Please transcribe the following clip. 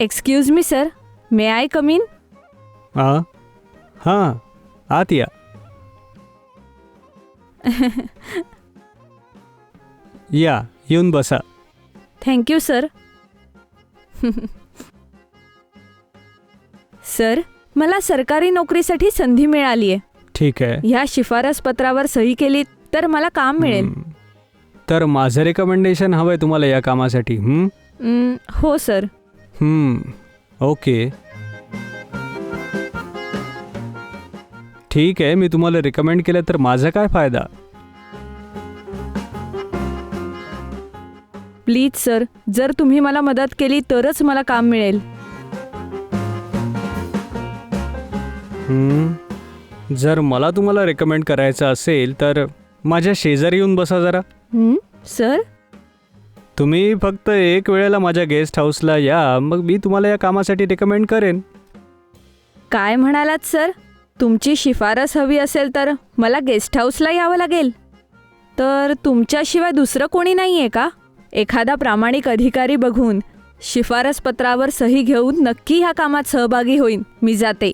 Excuse me sir may I come in हां हां आत या या येऊन बसा थँक्यू सर सर मला सरकारी नोकरीसाठी संधी मिळाली आहे ठीक आहे. ह्या शिफारस पत्रावर सही केली तर मला काम मिळेल. हम्म. तर माझं रेकमेंडेशन हवं आहे तुम्हाला या कामासाठी हं? सर ओके ठीक आहे मी तुम्हाला रिकमेंड केलं तर माझा काय फायदा? प्लीज सर जर तुम्ही मला मदत केली तरच मला काम मिळेल. हं? जर मला तुम्हाला रेकमेंड करायचं असेल तर माझ्या शेजारी येऊन बसा जरा. हं, सर तुम्ही फक्त एक वेळेला माझ्या गेस्ट हाऊसला या मग मी तुम्हाला या कामासाठी रेकमेंड करेन. काय म्हणालात सर? तुमची शिफारस हवी असेल तर मला गेस्ट हाऊसला यावं लागेल. तर तुमच्याशिवाय दुसरं कोणी नाही आहे का? एखादा प्रामाणिक अधिकारी बघून शिफारस पत्रावर सही घेऊन नक्की ह्या कामात सहभागी होईन. मी जाते.